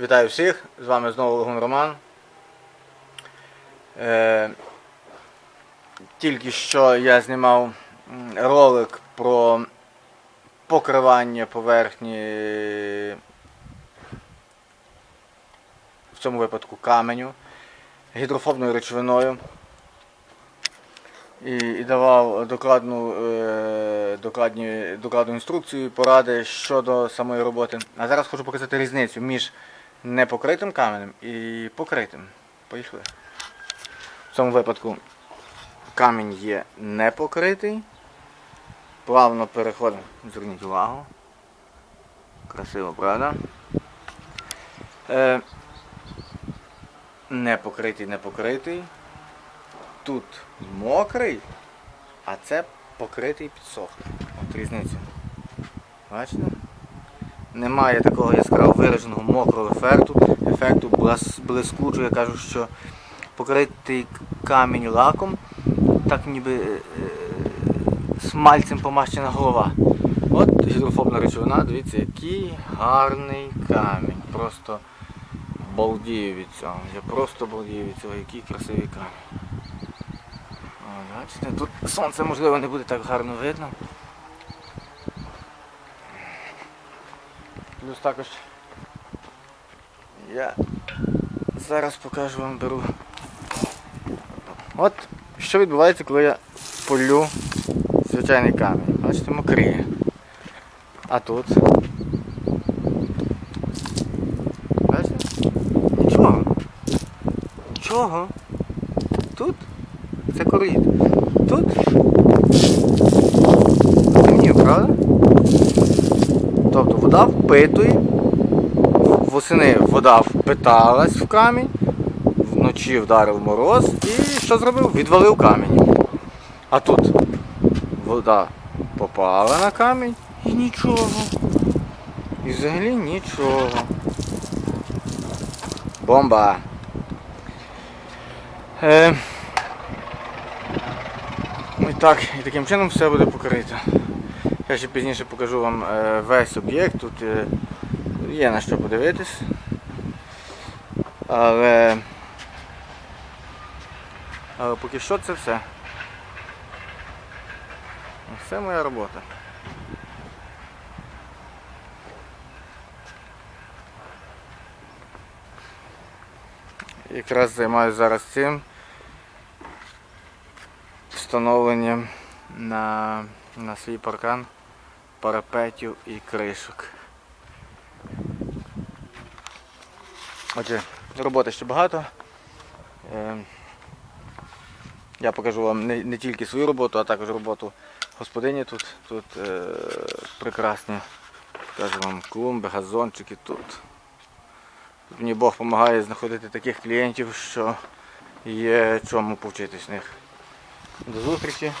Вітаю всіх! З вами знову Логун Роман. Е, тільки що я знімав ролик про покривання поверхні в цьому випадку каменю гідрофобною речовиною. І, і давав докладну, е, докладні, докладну інструкцію, поради щодо самої роботи. А зараз хочу показати різницю між непокритим каменем і покритим. Поїхали. В цьому випадку камінь є непокритий. Плавно переходимо. Зверніть увагу. Красиво, правда? Е, непокритий, непокритий. Тут мокрий, а це покритий підсохлий. От різниця. Бачите? Немає такого яскраво вираженого мокрого ефекту, ефекту блискучого. Я кажу, що покритий камінь лаком, так ніби е, е, смальцем помащена голова. От гідрофобна речовина, дивіться, який гарний камінь. Просто балдію від цього. Я просто балдію від цього, який красивий камінь. О, бачите, тут сонце можливо не буде так гарно видно. Плюс також я зараз покажу вам беру. От що відбувається, коли я полю звичайний камінь. Бачите, мокріє. А тут. Бачите? Нічого. Нічого. Тут це корид. Тут. Тобто вода впитує, восени вода впиталась в камінь, вночі вдарив мороз і що зробив? Відвалив камінь. А тут вода попала на камінь і нічого. І взагалі нічого. Бомба. Е, і так, і таким чином все буде покрито. Я ще пізніше покажу вам е, весь об'єкт. Тут е, є на що подивитись. Але, поки що це все. Це моя робота. Якраз займаюся зараз цим встановленням на свій паркан парапетів і кришок. Отже, роботи ще багато. Е, Я покажу вам не, тільки свою роботу, а також роботу господині тут. Тут е, прекрасні покажу вам клумби, газончики тут. Тут мені Бог допомагає знаходити таких клієнтів, що є чому повчитись в них. До зустрічі.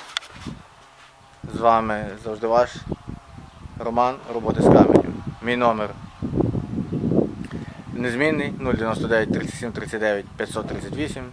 З вами завжди ваш Роман роботи з каменю. Мій номер незмінний 099 37 39 538.